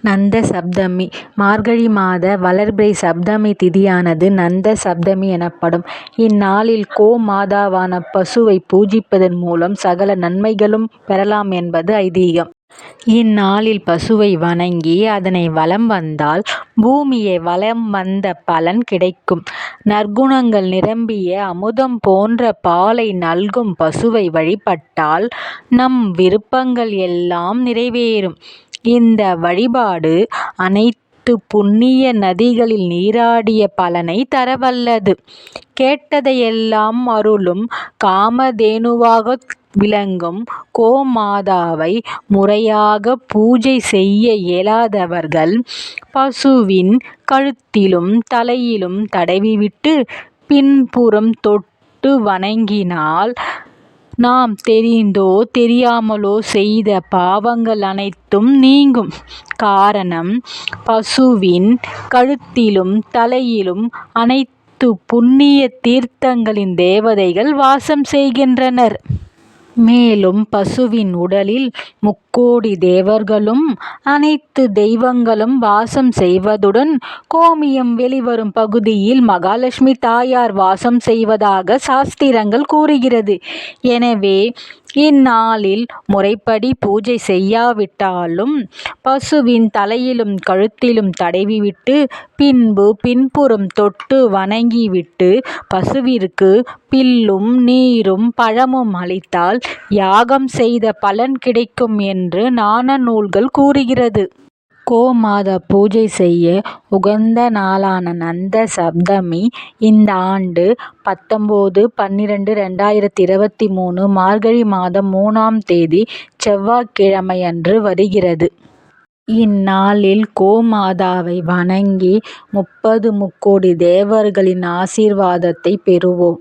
நந்த சப்தமி மார்கழி மாத வளர்பிறை சப்தமி திதியானது நந்த சப்தமி எனப்படும். இந்நாளில் கோ மாதாவான பசுவை பூஜிப்பதன் மூலம் சகல நன்மைகளும் பெறலாம் என்பது ஐதீகம். இந்நாளில் பசுவை வணங்கி அதனை வலம் வந்தால் பூமியை வலம் வந்த பலன் கிடைக்கும். நற்குணங்கள் நிரம்பிய அமுதம் போன்ற பாலை நல்கும் பசுவை வழிபட்டால் நம் விருப்பங்கள் எல்லாம் நிறைவேறும். இந்த வழிபாடு அனைத்து புண்ணிய நதிகளில் நீராடிய பலனை தரவல்லது. கேட்டதையெல்லாம் அருளும் காமதேனுவாக விளங்கும் கோமாதாவை முறையாக பூஜை செய்ய இயலாதவர்கள் பசுவின் கழுத்திலும் தலையிலும் தடவிவிட்டு பின்புறம் தொட்டு வணங்கினால் நாம் தெரிந்தோ தெரியாமலோ செய்த பாவங்கள் அனைத்தும் நீங்கும். காரணம் பசுவின் கழுத்திலும் தலையிலும் அனைத்து புண்ணிய தீர்த்தங்களின் தேவதைகள் வாசம் செய்கின்றனர். மேலும் பசுவின் உடலில் முக்கோடி தேவர்களும் அனைத்து தெய்வங்களும் வாசம் செய்வதுடன் கோமியம் வெளிவரும் பகுதியில் மகாலட்சுமி தாயார் வாசம் செய்வதாக சாஸ்திரங்கள் கூறுகிறது. எனவே இந்நாளில் முறைப்படி பூஜை செய்யாவிட்டாலும் பசுவின் தலையிலும் கழுத்திலும் தடவிவிட்டு பின்பு பின்புறம் தொட்டு வணங்கிவிட்டு பசுவிற்கு பில்லும் நீரும் பழமும் அளித்தால் யாகம் செய்த பலன் கிடைக்கும் என்று ஞானநூல்கள் கூறுகிறது. கோமாதா பூஜை செய்ய உகந்த நாளான நந்த சப்தமி இந்த ஆண்டு பத்தொம்போது பன்னிரெண்டு ரெண்டாயிரத்தி இருபத்தி மூணு மார்கழி மாதம் மூணாம் தேதி செவ்வாய்க்கிழமையன்று வருகிறது. இந்நாளில் கோமாதாவை வணங்கி முப்பது முக்கோடி தேவர்களின் ஆசீர்வாதத்தை பெறுவோம்.